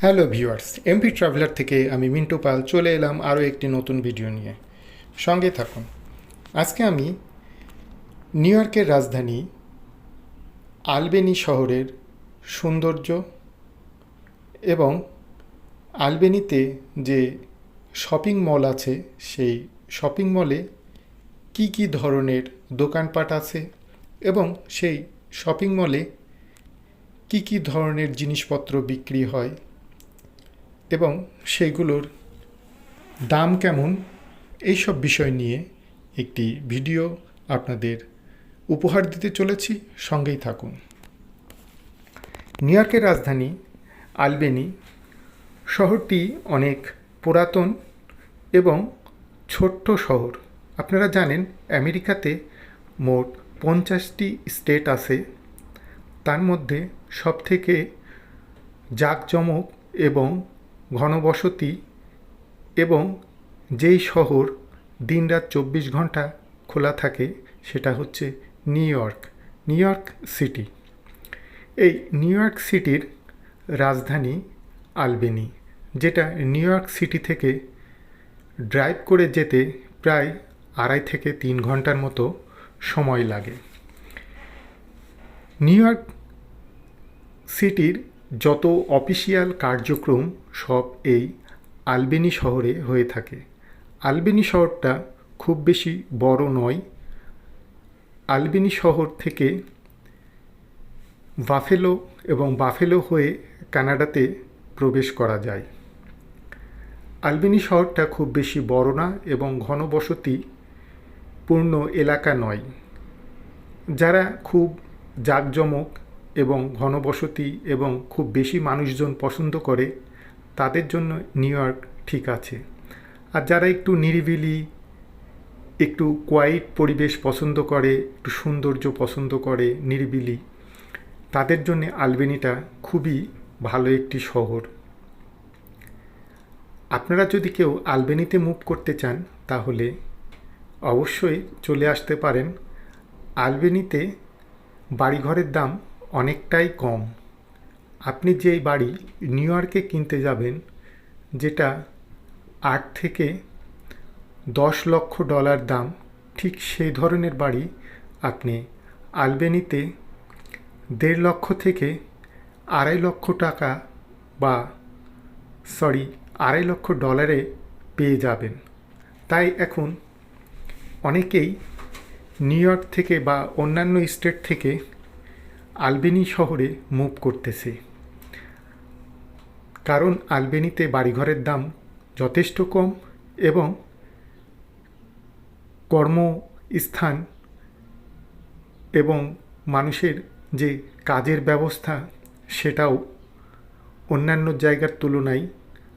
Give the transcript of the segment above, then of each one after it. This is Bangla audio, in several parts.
হ্যালো ভিউয়ার্স এমপি ট্রাভেলার থেকে আমি মিন্টু পাল চলে এলাম আরও একটি নতুন ভিডিও নিয়ে। সঙ্গে থাকুন। আজকে আমি নিউ ইয়র্কের রাজধানী আলবেনি শহরের সৌন্দর্য এবং আলবেনিতে যে শপিং মল আছে, সেই শপিং মলে কি কি ধরনের দোকানপাট আছে এবং সেই শপিং মলে কি কি ধরনের জিনিসপত্র বিক্রি হয় এবং সেইগুলোর দাম কেমন, এইসব বিষয় নিয়ে একটি ভিডিও আপনাদের উপহার দিতে চলেছি, সঙ্গেই থাকুন। নিউ ইয়র্কের রাজধানী আলবেনি শহরটি অনেক পুরাতন এবং ছোট্ট শহর। আপনারা জানেন, আমেরিকাতে মোট পঞ্চাশটি স্টেট আছে। তার মধ্যে সবথেকে জাঁকজমক এবং ঘনবসতি এবং যেই শহর দিনরাত চব্বিশ ঘণ্টা খোলা থাকে সেটা হচ্ছে New York New York city. এই নিউ ইয়র্ক সিটির রাজধানী আলবেনি, যেটা নিউ ইয়র্ক সিটি থেকে ড্রাইভ করে যেতে প্রায় আড়াই থেকে তিন ঘণ্টার মতো সময় লাগে। নিউ ইয়র্ক সিটির যত অফিসিয়াল কার্যক্রম সব এই আলবেনি শহরে হয়ে থাকে। আলবেনি শহরটা খুব বেশি বড় নয়। আলবেনি শহর থেকে বাফেলো এবং বাফেলো হয়ে কানাডাতে প্রবেশ করা যায়। আলবেনি শহরটা খুব বেশি বড় না এবং ঘনবসতি পূর্ণ এলাকা নয়। যারা খুব জাঁকজমক এবং ঘনবসতি এবং খুব বেশি মানুষজন পছন্দ করে, তাদের জন্য নিউ ইয়র্ক ঠিক আছে। আর যারা একটু নিরিবিলি, একটু কোয়াইট পরিবেশ পছন্দ করে, একটু সৌন্দর্য পছন্দ করে, নিরিবিলি, তাদের জন্যে আলবেনিটা খুবই ভালো একটি শহর। আপনারা যদি কেউ আলবেনিতে মুভ করতে চান, তাহলে অবশ্যই চলে আসতে পারেন। আলবেনিতে বাড়িঘরের দাম অনেকটাই কম। আপনি যেই বাড়ি নিউ ইয়র্কে কিনতে যাবেন, যেটা আট থেকে দশ লক্ষ ডলার দাম, ঠিক সেই ধরনের বাড়ি আপনি আলবেনিতে দেড় লক্ষ থেকে আড়াই লক্ষ টাকা বা, সরি, আড়াই লক্ষ ডলারে পেয়ে যাবেন। তাই এখন অনেকেই নিউ ইয়র্ক থেকে বা অন্যান্য স্টেট থেকে আলবেনি শহরে মুভ করতেছে। কারণ আলবেনিতে বাড়িঘরের দাম যথেষ্ট কম এবং কর্মস্থান এবং মানুষের যে কাজের ব্যবস্থা সেটাও অন্যান্য জায়গার তুলনায়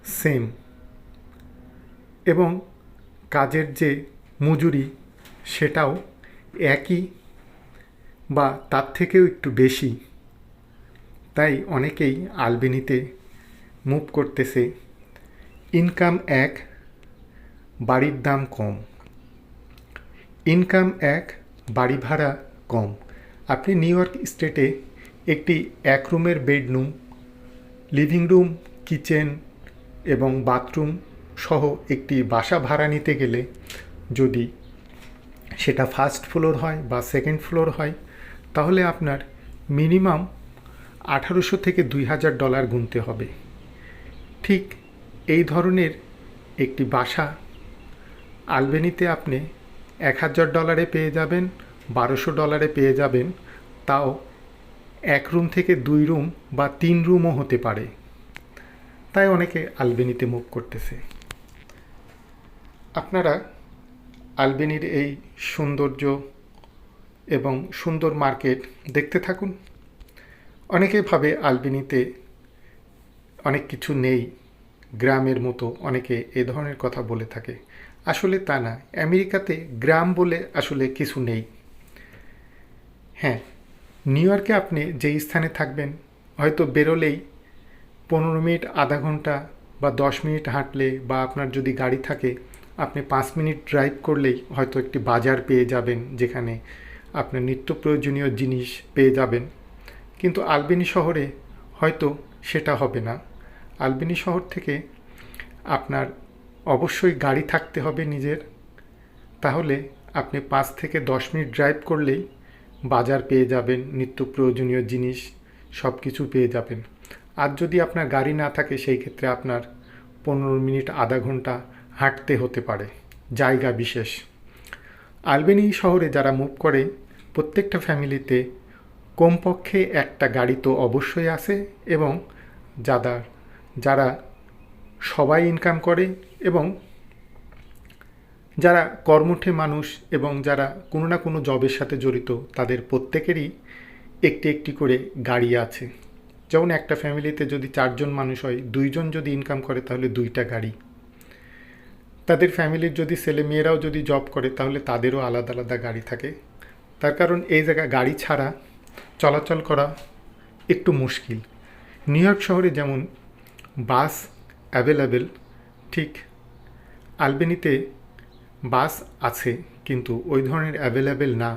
সেম এবং কাজের যে মজুরি সেটাও একই বা তার থেকেও একটু বেশি। তাই অনেকেই আলবেনিতে মুভ করতেছে। ইনকাম এক, বাড়ির দাম কম। ইনকাম এক, বাড়ি ভাড়া কম। আপনি নিউ ইয়র্ক স্টেটে একটি এক রুমের বেডরুম, লিভিং রুম, কিচেন এবং বাথরুম সহ একটি বাসা ভাড়া নিতে গেলে যদি সেটা ফার্স্ট ফ্লোর হয় বা সেকেন্ড ফ্লোর হয় তাহলে আপনার মিনিমাম আঠারোশো থেকে দুই হাজার ডলার গুনতে হবে। ঠিক এই ধরনের একটি বাসা আলবেনিতে আপনি এক হাজার ডলারে পেয়ে যাবেন, বারোশো ডলারে পেয়ে যাবেন, তাও এক রুম থেকে দুই রুম বা তিন রুমও হতে পারে। তাই অনেকে আলবেনিতে মুভ করতেছে। আপনারা আলবেনির এই সৌন্দর্য এবং সুন্দর মার্কেট দেখতে থাকুন। অনেকে ভাবে আলবেনিতে অনেক কিছু নেই, গ্রামের মতো অনেকে এ ধরনের কথা বলে থাকে। আসলে তা না, আমেরিকাতে গ্রাম বলে আসলে কিছু নেই। হ্যাঁ নিউ ইয়র্কে আপনি যেই স্থানে থাকবেন, হয়তো বেরোলেই পনেরো মিনিট, আধা ঘণ্টা বা দশ মিনিট হাঁটলে বা আপনার যদি গাড়ি থাকে, আপনি পাঁচ মিনিট ড্রাইভ করলেই হয়তো একটি বাজার পেয়ে যাবেন যেখানে আপনার নিত্য প্রয়োজনীয় জিনিস পেয়ে যাবেন। কিন্তু আলবেনি শহরে হয়তো সেটা হবে না। আলবেনি শহর থেকে আপনার অবশ্যই গাড়ি থাকতে হবে নিজের। তাহলে আপনি পাঁচ থেকে দশ মিনিট ড্রাইভ করলেই বাজার পেয়ে যাবেন, নিত্য প্রয়োজনীয় জিনিস সব কিছু পেয়ে যাবেন। আর যদি আপনার গাড়ি না থাকে, সেই ক্ষেত্রে আপনার পনেরো মিনিট, আধা ঘণ্টা হাঁটতে হতে পারে। জায়গা বিশেষ। আলবেনি শহরে যারা মুভ করে প্রত্যেকটা ফ্যামিলিতে কমপক্ষে একটা গাড়ি তো অবশ্যই আসে এবং যারা যারা সবাই ইনকাম করে এবং যারা কর্মঠে মানুষ এবং যারা কোনো না কোনো জবের সাথে জড়িত, তাদের প্রত্যেকেরই একটি একটি করে গাড়ি আছে। যেমন একটা ফ্যামিলিতে যদি চারজন মানুষ হয়, দুইজন যদি ইনকাম করে, তাহলে দুইটা গাড়ি। তাদের ফ্যামিলির যদি ছেলে মেয়েরাও যদি জব করে, তাহলে তাদেরও আলাদা আলাদা গাড়ি থাকে। তার কারণ এই জায়গায় গাড়ি ছাড়া চলাচল করা একটু মুশকিল। নিউ ইয়র্ক শহরে যেমন বাস অ্যাভেলেবেল, ঠিক আলবেনিতে বাস আছে, কিন্তু ওই ধরনের অ্যাভেলেবেল না।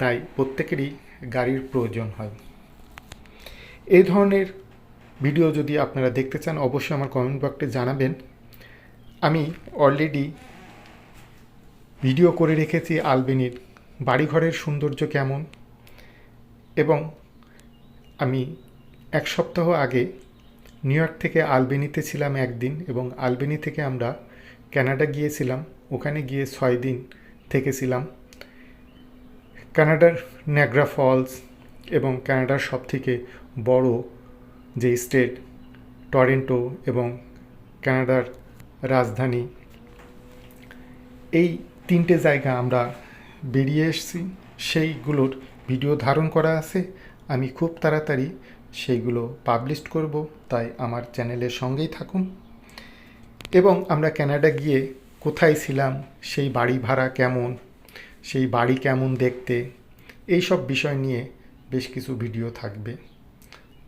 তাই প্রত্যেকেরই গাড়ির প্রয়োজন হয়। এই ধরনের ভিডিও যদি আপনারা দেখতে চান, অবশ্যই আমার কমেন্ট বক্সে জানাবেন। আমি অলরেডি ভিডিও করে রেখেছি আলবেনির। বাড়িঘরের সৌন্দর্য কেমন? এবং আমি এক সপ্তাহ আগে নিউ ইয়র্ক থেকে আলবেনিতে ছিলাম একদিন এবং আলবেনি থেকে আমরা কানাডা গিয়েছিলাম। ওখানে গিয়ে ছয় দিন থেকেছিলাম। কানাডার ন্যাগ্রা ফলস এবং কানাডার সবথেকে বড় যে স্টেট, টরেন্টো এবং কানাডার রাজধানী, এই তিনটে জায়গা আমরা বেরিয়ে এসেছি। সেইগুলোর ভিডিও ধারণ করা আছে। আমি খুব তাড়াতাড়ি সেইগুলো পাবলিশ করব, তাই আমার চ্যানেলের সঙ্গেই থাকুন। এবং আমরা কানাডা গিয়ে কোথায় ছিলাম, সেই বাড়ি ভাড়া কেমন, সেই বাড়ি কেমন দেখতে এই সব বিষয় নিয়ে বেশ কিছু ভিডিও থাকবে।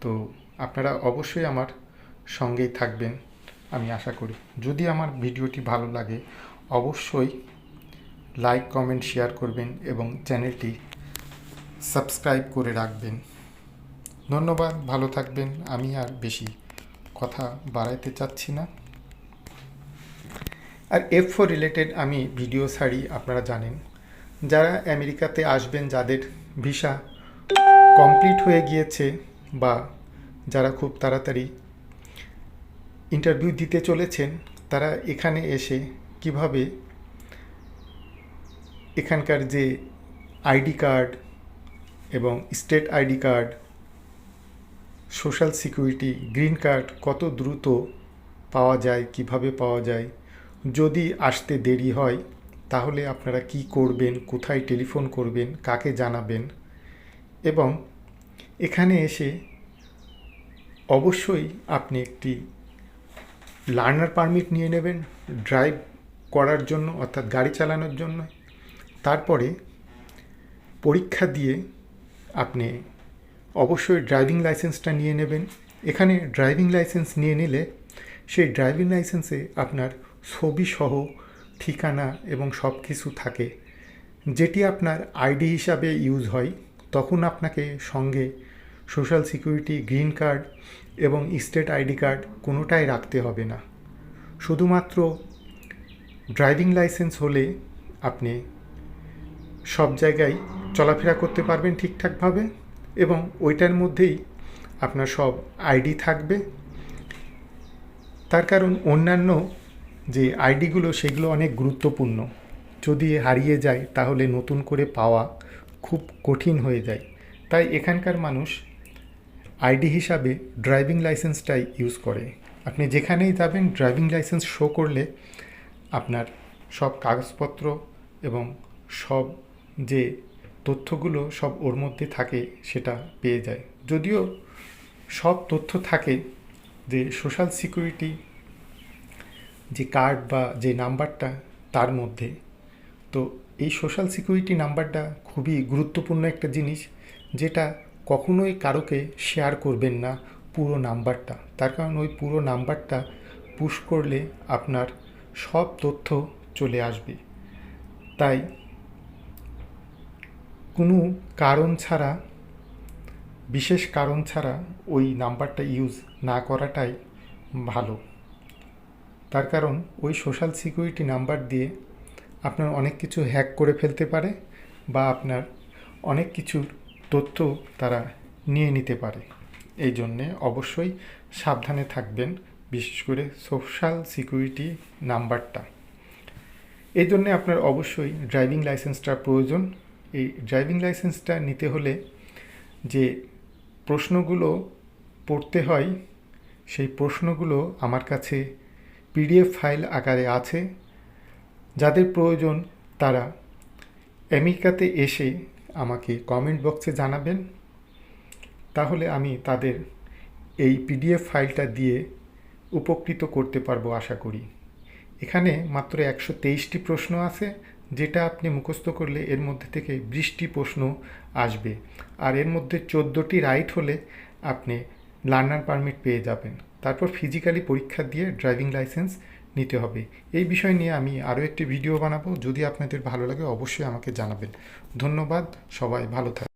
তো আপনারা অবশ্যই আমার সঙ্গেই থাকবেন, আমি আশা করি। যদি আমার ভিডিওটি ভালো লাগে, অবশ্যই লাইক, কমেন্ট, শেয়ার করবেন এবং চ্যানেলটি সাবস্ক্রাইব করে রাখবেন। ধন্যবাদ, ভালো থাকবেন। আমি আর বেশি কথা বাড়াইতে চাচ্ছি না। আর এফ ফোর রিলেটেড আমি ভিডিও ছাড়ি, আপনারা জানেন। যারা আমেরিকাতে আসবেন, যাদের ভিসা কমপ্লিট হয়ে গিয়েছে বা যারা খুব তাড়াতাড়ি ইন্টারভিউ দিতে চলেছেন, তারা এখানে এসে কীভাবে এখানকার যে আইডি কার্ড এবং state ID card, social security, green card কত দ্রুত পাওয়া যায়, কীভাবে পাওয়া যায়, যদি আসতে দেরি হয়, তাহলে আপনারা কি করবেন, কোথায় টেলিফোন করবেন, কাকে জানাবেন এবং এখানে এসে অবশ্যই আপনি একটি লার্নার পারমিট নিয়ে নেবেন, ড্রাইভ করার জন্য অর্থাৎ গাড়ি চালানোর জন্য। তারপরে পরীক্ষা দিয়ে আপনি অবশ্যই ড্রাইভিং লাইসেন্সটা নিয়ে নেবেন। এখানে ড্রাইভিং লাইসেন্স নিয়ে নিলে সেই ড্রাইভিং লাইসেন্সে আপনার ছবি সহ ঠিকানা এবং সব কিছু থাকে। যেটি আপনার আইডি হিসাবে ইউজ হয়, তখন আপনাকে সঙ্গে সোশ্যাল সিকিউরিটি গ্রিন কার্ড এবং স্টেট আইডি কার্ড কোনোটাই রাখতে হবে না। শুধুমাত্র ড্রাইভিং লাইসেন্স হলে আপনি সব জায়গায় চলাফেরা করতে পারবেন ঠিকঠাকভাবে এবং ওইটার মধ্যেই আপনার সব আইডি থাকবে। তার কারণ অন্যান্য যে আইডিগুলো, সেগুলো অনেক গুরুত্বপূর্ণ। যদি হারিয়ে যায়, তাহলে নতুন করে পাওয়া খুব কঠিন হয়ে যায়। তাই এখানকার মানুষ আইডি হিসাবে ড্রাইভিং লাইসেন্সটাই ইউজ করে। আপনি যেখানেই যাবেন, ড্রাইভিং লাইসেন্স শো করলে আপনার সব কাগজপত্র এবং সব যে তথ্যগুলো সব ওর মধ্যে থাকে, সেটা পেয়ে যায়। যদিও সব তথ্য থাকে যে সোশ্যাল সিকিউরিটি যে কার্ড বা যে নাম্বারটা তার মধ্যে। তো এই সোশ্যাল সিকিউরিটি নাম্বারটা খুবই গুরুত্বপূর্ণ একটা জিনিস, যেটা কখনোই কারোকে শেয়ার করবেন না পুরো নাম্বারটা। তার কারণ ওই পুরো নাম্বারটা পুশ করলে আপনার সব তথ্য চলে আসবে। তাই কোনো কারণ ছাড়া, বিশেষ কারণ ছাড়া ওই নাম্বারটা ইউজ না করাটাই ভালো। তার কারণ ওই সোশ্যাল সিকিউরিটি নাম্বার দিয়ে আপনার অনেক কিছু হ্যাক করে ফেলতে পারে বা আপনার অনেক কিছুর তথ্য তারা নিয়ে নিতে পারে। এই জন্যে অবশ্যই সাবধানে থাকবেন, বিশেষ করে সোশ্যাল সিকিউরিটি নাম্বারটা। এই জন্যে আপনার অবশ্যই ড্রাইভিং লাইসেন্সটা প্রয়োজন। এই ড্রাইভিং লাইসেন্সটা নিতে হলে যে প্রশ্নগুলো পড়তে হয়, সেই প্রশ্নগুলো আমার কাছে পিডিএফ ফাইল আকারে আছে। যাদের প্রয়োজন তারা আমেরিকাতে এসে আমাকে কমেন্ট বক্সে জানাবেন। তাহলে আমি তাদের এই পিডিএফ ফাইলটা দিয়ে উপকৃত করতে পারব আশা করি। এখানে মাত্র একশো তেইশটি প্রশ্ন আছে। যেটা আপনি মুখস্থ করলে এর মধ্যে থেকে বৃষ্টি প্রশ্ন আসবে। আর এর মধ্যে চোদ্দোটি রাইট হলে আপনি লার্নার পারমিট পেয়ে যাবেন। তারপর ফিজিক্যালি পরীক্ষা দিয়ে ড্রাইভিং লাইসেন্স নিতে হবে। এই বিষয় নিয়ে আমি আরও একটি ভিডিও বানাবো। যদি আপনাদের ভালো লাগে অবশ্যই আমাকে জানাবেন। ধন্যবাদ, সবাই ভালো থাকবেন